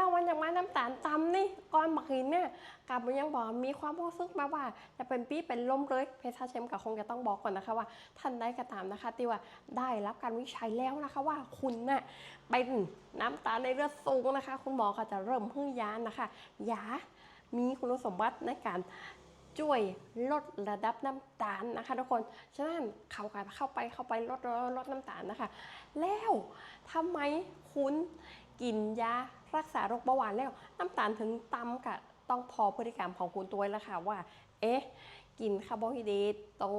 แล้ววันอย่างมาน้ำตาลต่ำนี่ก้อนมากินเนี่ยกลับมายังบอกมีความรู้สึกมาว่า จะเป็นปี้เป็นลมเลยเพชรเชมกับคงจะต้องบอกก่อนนะคะว่า ท่านได้กระตามนะคะที่ว่าได้รับการวิจัยแล้วนะคะว่าคุณน่ะเป็นน้ำตาลในเลือดสูงนะคะ คุณหมอก็จะเริ่มให้ยานะคะยามีคุณสมบัติในการ ช่วยลดระดับน้ำตาลนะคะทุกคน ฉะนั้นเขาก็เข้าไปเข้าไปลดลดลดน้ำตาลนะคะ แล้วทำไมคุณกินยารักษาโรคเบาหวานแล้ว น้ำตาลถึงต่ำกับต้องพอพฤติกรรมของคุณตัวแล้วค่ะว่า เอ๊ะ กินคาร์โบไฮเดรตตรง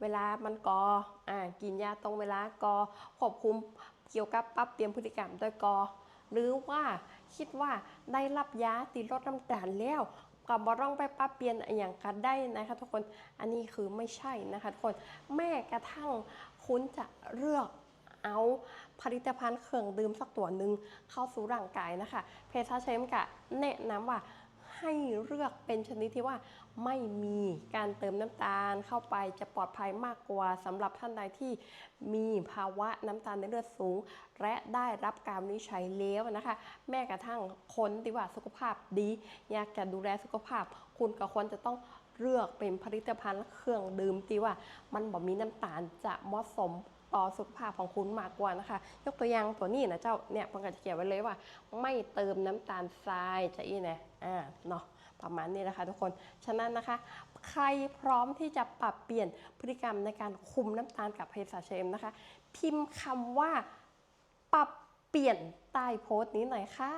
เวลามันกออ่ากินยาตรงเวลากอควบคุมเกี่ยวกับปรับเปลี่ยนพฤติกรรมโดยกอหรือว่าคิดว่าได้รับยาติดลดน้ำตาลแล้ว กับบอร่องไปป้าเปลี่ยนอย่างกันได้นะคะทุกคนอันนี้คือไม่ใช่นะคะทุกคนแม้กระทั่งคุณจะเลือกเอาผลิตภัณฑ์เครื่องดื่มสักตัวหนึ่งเข้าสู่ร่างกายนะคะ เพชรเชมกะแนะนำว่า ให้เลือกเป็นชนิดที่ว่าไม่มีการเติมน้ำตาลเข้าไปจะปลอดภัยมากกว่าสำหรับท่านใดที่มีภาวะน้ำตาลในเลือดสูง และได้รับการวินิจฉัยแล้วนะคะ แม้กระทั่งคนที่ว่าสุขภาพดี อยากจะดูแลสุขภาพ คุณก็ควรจะต้องเลือกเป็นผลิตภัณฑ์เครื่องดื่มที่ว่า มันบ่มีน้ำตาลจะเหมาะสม ต่อสุขภาพของคุณมากกว่านะคะ ยกตัวอย่างตัวนี้นะเจ้าเนี่ยผมก็จะเขียนไว้เลยว่า ไม่เติมน้ำตาลทรายจะอีนะอ่าเนาะประมาณนี้นะคะทุกคน ฉะนั้นนะคะ ใครพร้อมที่จะปรับเปลี่ยนพฤติกรรมในการคุมน้ำตาลกับเภสัชเชมนะคะ พิมพ์คำว่าปรับเปลี่ยนใต้โพสต์นี้หน่อยค่ะ